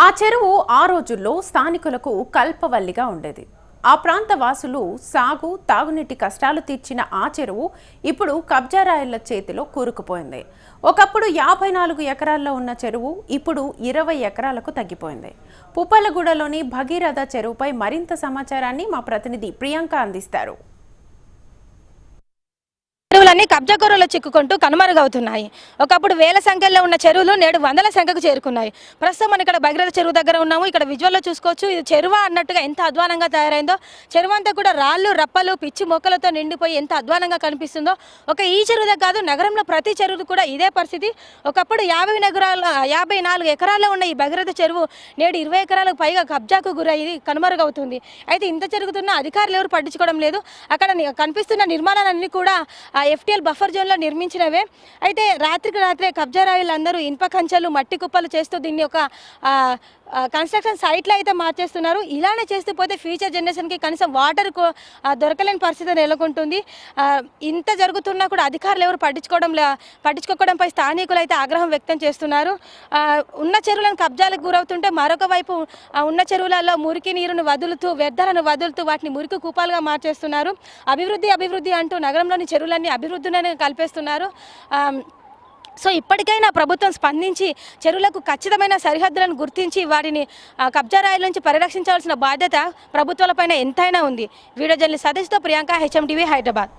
ఆ చెరువు ఆ రోజుల్లో స్థానికులకు కల్పవల్లిగా ఉండేది. ఆ ప్రాంత వాసులు సాగు తాగునీటి కష్టాలు తీర్చిన ఆ చెరువు ఇప్పుడు కబ్జారాయుల చేతిలో కూరుకుపోయింది. ఒకప్పుడు యాభై నాలుగు ఎకరాల్లో ఉన్న చెరువు ఇప్పుడు ఇరవై ఎకరాలకు తగ్గిపోయింది. పుప్పలగూడలోని భగీరథ చెరువుపై మరింత సమాచారాన్ని మా ప్రతినిధి ప్రియాంక అందిస్తారు. చెరువులన్నీ కబ్జాకూరలో చిక్కుకుంటూ కనుమరుగవుతున్నాయి. ఒకప్పుడు వేల సంఖ్యలో ఉన్న చెరువులు నేడు వందల సంఖ్యకు చేరుకున్నాయి. ప్రస్తుతం మనం ఇక్కడ భగీరథ చెరువు దగ్గర ఉన్నాము. ఇక్కడ విజువల్లో చూసుకోవచ్చు. ఇది చెరువు అన్నట్టుగా ఎంత అధ్వానంగా తయారైందో. చెరువు అంతా కూడా రాళ్ళు రప్పలు పిచ్చి మొక్కలతో నిండిపోయి ఎంత అధ్వానంగా కనిపిస్తుందో. ఒక ఈ చెరువు కాదు నగరంలో ప్రతి చెరువు కూడా ఇదే పరిస్థితి. ఒకప్పుడు యాభై నగరాల యాభై నాలుగు ఎకరాల్లో ఉన్న ఈ భగీరథ చెరువు నేడు ఇరవై ఎకరాలకు పైగా కబ్జాకు గురయ్యి కనుమరుగవుతుంది. అయితే ఇంత జరుగుతున్న అధికారులు ఎవరు పట్టించుకోవడం లేదు. అక్కడ కనిపిస్తున్న నిర్మాణాలన్నీ కూడా ఎఫ్టీఎల్ బఫర్ జోన్లో నిర్మించినవే. అయితే రాత్రికి రాత్రే కబ్జా రాయులు అందరూ ఇనుప కంచెలు మట్టి కుప్పలు చేస్తూ దీన్ని ఒక కన్స్ట్రక్షన్ సైట్లో అయితే మార్చేస్తున్నారు. ఇలానే చేస్తూ పోతే ఫ్యూచర్ జనరేషన్కి కనీసం వాటర్ దొరకలేని పరిస్థితి నెలకొంటుంది. ఇంత జరుగుతున్నా కూడా అధికారులు ఎవరు పట్టించుకోవడం పట్టించుకోవడంపై స్థానికులు అయితే ఆగ్రహం వ్యక్తం చేస్తున్నారు. ఉన్న చెరువులను కబ్జాలకు గురవుతుంటే మరొక వైపు ఉన్న చెరువులలో మురికి నీరును వదులుతూ వ్యర్థాలను వదులుతూ వాటిని మురికి కూపాలుగా మార్చేస్తున్నారు. అభివృద్ధి అభివృద్ధి అంటూ నగరంలోని చెరువులన్నీ అభివృద్ధిని కల్పేస్తున్నారు. సో ఇప్పటికైనా ప్రభుత్వం స్పందించి చెరువులకు ఖచ్చితమైన సరిహద్దులను గుర్తించి వాటిని కబ్జా రాయల నుంచి పరిరక్షించాల్సిన బాధ్యత ప్రభుత్వాలపైన ఎంతైనా ఉంది. వీడియో జర్నలిస్ట్ సతీష్తో ప్రియాంక హెచ్ఎం హైదరాబాద్.